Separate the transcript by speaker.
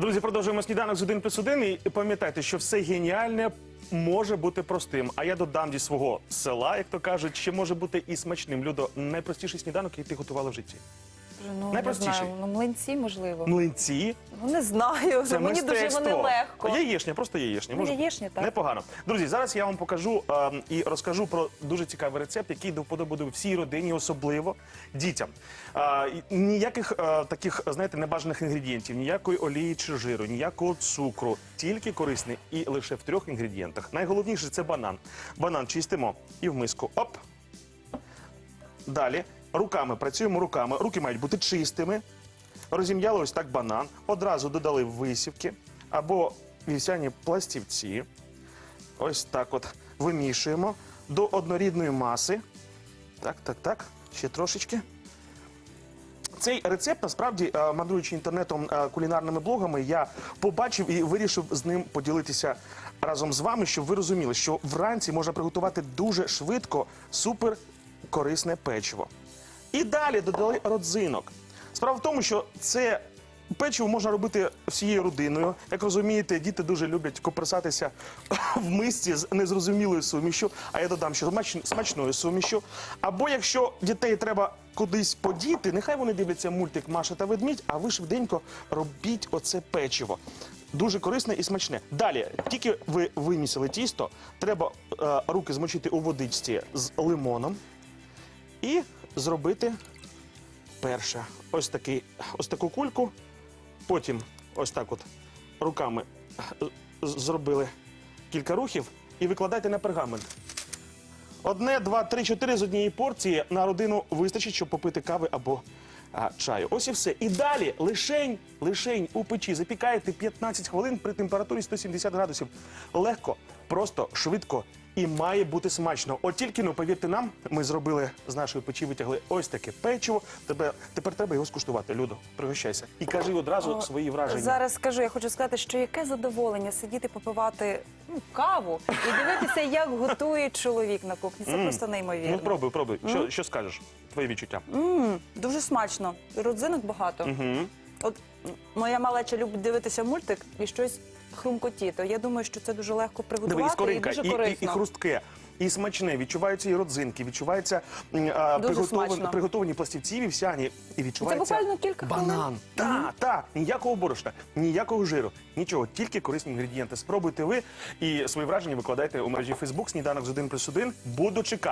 Speaker 1: Друзі, продовжуємо сніданок з 1 плюс 1. І пам'ятайте, що все геніальне може бути простим. А я додам зі свого села, як то кажуть, ще може бути і смачним. Людо, найпростіший сніданок, який ти готувала в житті.
Speaker 2: Ну, не
Speaker 1: Найпростіший.
Speaker 2: знаю, ну, млинці, можливо.
Speaker 1: Млинці.
Speaker 2: Ну, не знаю.
Speaker 1: Це
Speaker 2: Мені дуже
Speaker 1: мистецтво.
Speaker 2: вони легко.
Speaker 1: Яєшня, просто яєшня.
Speaker 2: Ну,
Speaker 1: Може,
Speaker 2: яєшня, так.
Speaker 1: Непогано. Друзі, зараз я вам покажу е, і розкажу про дуже цікавий рецепт, який до вподоби буде всій родині, особливо дітям. Е, і ніяких е, таких, знаєте, небажаних інгредієнтів, ніякої олії чи жиру, ніякого цукру, тільки корисний і лише в трьох інгредієнтах. Найголовніше це банан. Банан чистимо і в миску. Оп. Далі руками працюємо руками. Руки мають бути чистими. Розім'яли ось так банан. Одразу додали висівки або вівсяні пластівці. Ось так от вимішуємо до однорідної маси. Так, так, так. Ще трошечки. Цей рецепт насправді, е, мандруючи інтернетом е, кулінарними блогами, я побачив і вирішив з ним поділитися разом з вами, щоб ви розуміли, що вранці можна приготувати дуже швидко супер корисне печиво. І далі додали родзинок. Справа в тому, що це печиво можна робити всією родиною. Як розумієте, діти дуже люблять коперсатися в мисці з незрозумілою сумішю, а я додам, що смачною сумішю. Або якщо дітей треба кудись подіти, нехай вони дивляться мультик Маша та ведмідь, а ви швиденько робіть оце печиво. Дуже корисне і смачне. Далі, тільки ви вимісили тісто, треба е, руки змочити у водичці з лимоном і зробити перше ось, такий, ось таку кульку. Потім ось так от руками е, зробили кілька рухів і викладайте на пергамент. Одне, два, три, чотири з однієї порції на родину вистачить, щоб попити кави або а, чаю. Ось і все. І далі лишень, лишень у печі запікаєте 15 хвилин при температурі 170 градусів. Легко, просто, швидко і має бути смачно. От тільки, ну, повірте нам, ми зробили з нашої печі, витягли ось таке печиво. Тебе, тепер треба його скуштувати. Люду, пригощайся. І кажи одразу
Speaker 2: О,
Speaker 1: свої враження.
Speaker 2: Зараз скажу, я хочу сказати, що яке задоволення сидіти попивати ну, каву і дивитися, як готує чоловік на кухні. Це
Speaker 1: М.
Speaker 2: просто неймовірно.
Speaker 1: Ну, пробуй, пробуй. Що, що скажеш? Твої відчуття?
Speaker 2: М, дуже смачно. Родзинок багато.
Speaker 1: Угу.
Speaker 2: От м, моя малеча любить дивитися мультик і щось хрумкотіти. Я думаю, що це дуже легко
Speaker 1: Диви, і
Speaker 2: приготувати і
Speaker 1: скоринка,
Speaker 2: дуже
Speaker 1: і, і,
Speaker 2: корисно.
Speaker 1: і хрустке, і смачне. Відчуваються і родзинки, відчуваються м, а,
Speaker 2: Дуже смачно.
Speaker 1: приготовані пластівці вівсяні. І відчувається
Speaker 2: буквально кілька хвилин.
Speaker 1: банан. Так, так, ніякого борошна, ніякого жиру, нічого, тільки корисні інгредієнти. Спробуйте ви і свої враження викладайте у мережі Facebook Сніданок з 1 плюс 1. Буду чекати.